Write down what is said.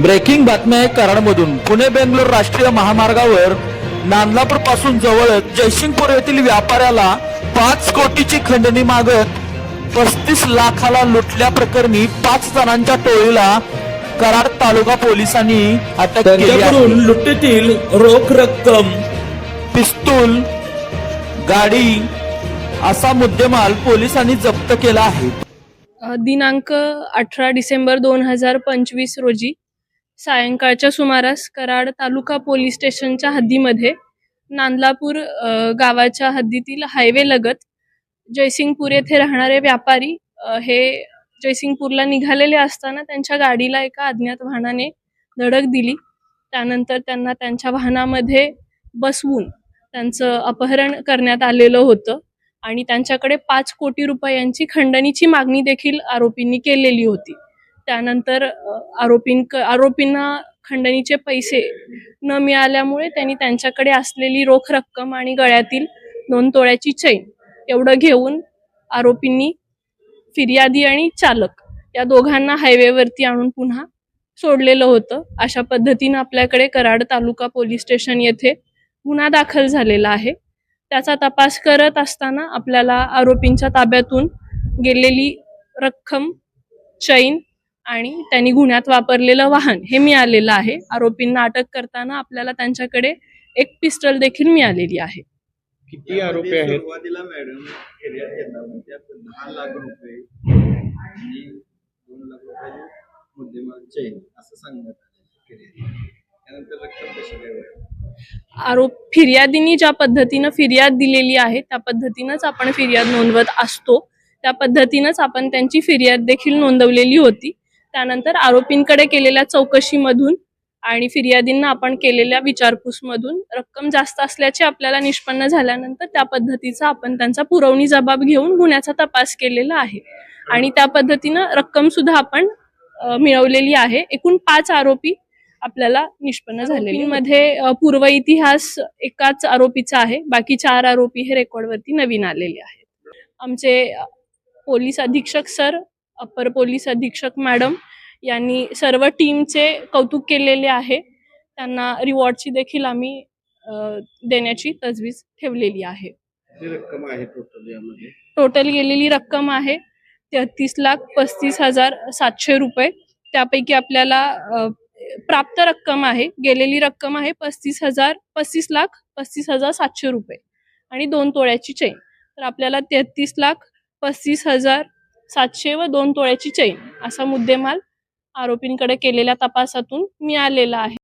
Breaking बातम्या आहे कराडमधून पुणे बेंगलोर राष्ट्रीय महामार्गावर नांदलापूरपासून जवळच जयसिंगपूर येथील व्यापाऱ्याला पाच कोटीची खंडणी मागत पस्तीस लाखाला लुटल्या प्रकरणी पाच जणांच्या टोळीला कराड तालुका पोलिसांनी अटक केली लुटीतील रोख रक्कम पिस्तूल गाडी असा मुद्देमाल पोलिसांनी जप्त केला आहे. दिनांक अठरा डिसेंबर दोन हजार पंचवीस रोजी सायंकाळच्या सुमारास कराड तालुका पोलीस स्टेशनच्या हद्दीमध्ये नांदलापूर गावाच्या हद्दीतील हायवे लगत जयसिंगपूर येथे राहणारे व्यापारी हे जयसिंगपूरला निघालेले असताना त्यांच्या गाडीला एका अज्ञात वाहनाने धडक दिली. त्यानंतर त्यांना त्यांच्या वाहनामध्ये बसवून त्यांचं अपहरण करण्यात आलेलं होतं आणि त्यांच्याकडे पाच कोटी रुपयांची खंडणीची मागणी देखील आरोपींनी केलेली होती. त्यानंतर आरोपीं आरोपींना खंडणीचे पैसे न मिळाल्यामुळे त्यांनी त्यांच्याकडे असलेली रोख रक्कम आणि गळ्यातील दोन तोळ्याची चैन एवढं घेऊन आरोपींनी फिर्यादी आणि चालक या दोघांना हायवेवरती आणून पुन्हा सोडलेलं होतं. अशा पद्धतीनं आपल्याकडे कराड तालुका पोलीस स्टेशन येथे गुन्हा दाखल झालेला आहे. त्याचा तपास करत असताना आपल्याला आरोपींच्या ताब्यातून गेलेली रक्कम चैन आणि त्यांनी गुन्ह्यात वापरलेलं वाहन हे मिळालेलं आहे. आरोपींना अटक करताना आपल्याला त्यांच्याकडे एक पिस्टल देखील मिळालेली आहे. किती आरोपी आहेत? सुरुवातीला मॅडम फिर्याद घेतात त्यात दहा लाख रुपये आणि दोन लाख रुपयाचे मुद्देमाल चैन असं सांगण्यात आलं फिर्याद त्यानंतर रक्कम कशी काय वळली? आरोप फिर्यादींनी ज्या पद्धतीनं फिर्याद दिलेली आहे त्या पद्धतीनंच आपण फिर्याद नोंदवत असतो. त्या पद्धतीनंच आपण त्यांची फिर्याद देखील नोंदवलेली होती. त्यानंतर आरोपींकडे केलेल्या चौकशीमधून आणि फिर्यादींना आपण केलेल्या विचारपूसमधून रक्कम जास्त असल्याचे आपल्याला निष्पन्न झाल्यानंतर त्या पद्धतीचा आपण त्यांचा पुरवणी जबाब घेऊन गुन्ह्याचा तपास केलेला आहे. आणि त्या पद्धतीनं रक्कम सुद्धा आपण मिळवलेली आहे. एकूण पाच आरोपी आपल्याला निष्पन्न झालेले मध्ये पूर्व इतिहास एकाच आरोपीचा आहे. बाकी चार आरोपी हे रेकॉर्डवरती नवीन आलेले आहेत. आमचे पोलीस अधीक्षक सर अप्पर पोलीस अधीक्षक मॅडम यांनी सर्व टीमचे कौतुक केलेले आहे. त्यांना रिवॉर्डची देखील आम्ही देण्याची तजवीज ठेवलेली आहे. किती रक्कम आहे टोटल यामध्ये? टोटल गेलेली रक्कम आहे तेहतीस लाख पस्तीस हजार सातशे रुपये. त्यापैकी आपल्याला प्राप्त रक्कम आहे गेलेली रक्कम आहे पस्तीस हजार पस्तीस लाख पस्तीस हजार सातशे रुपये. आणि दोन तोळ्याची चैन तर आपल्याला तेहतीस लाख पस्तीस हजार सातशे व दोन तोळ्याची चैन असा मुद्देमाल आरोपींकडे केलेल्या तपासातून मिळालेला आहे.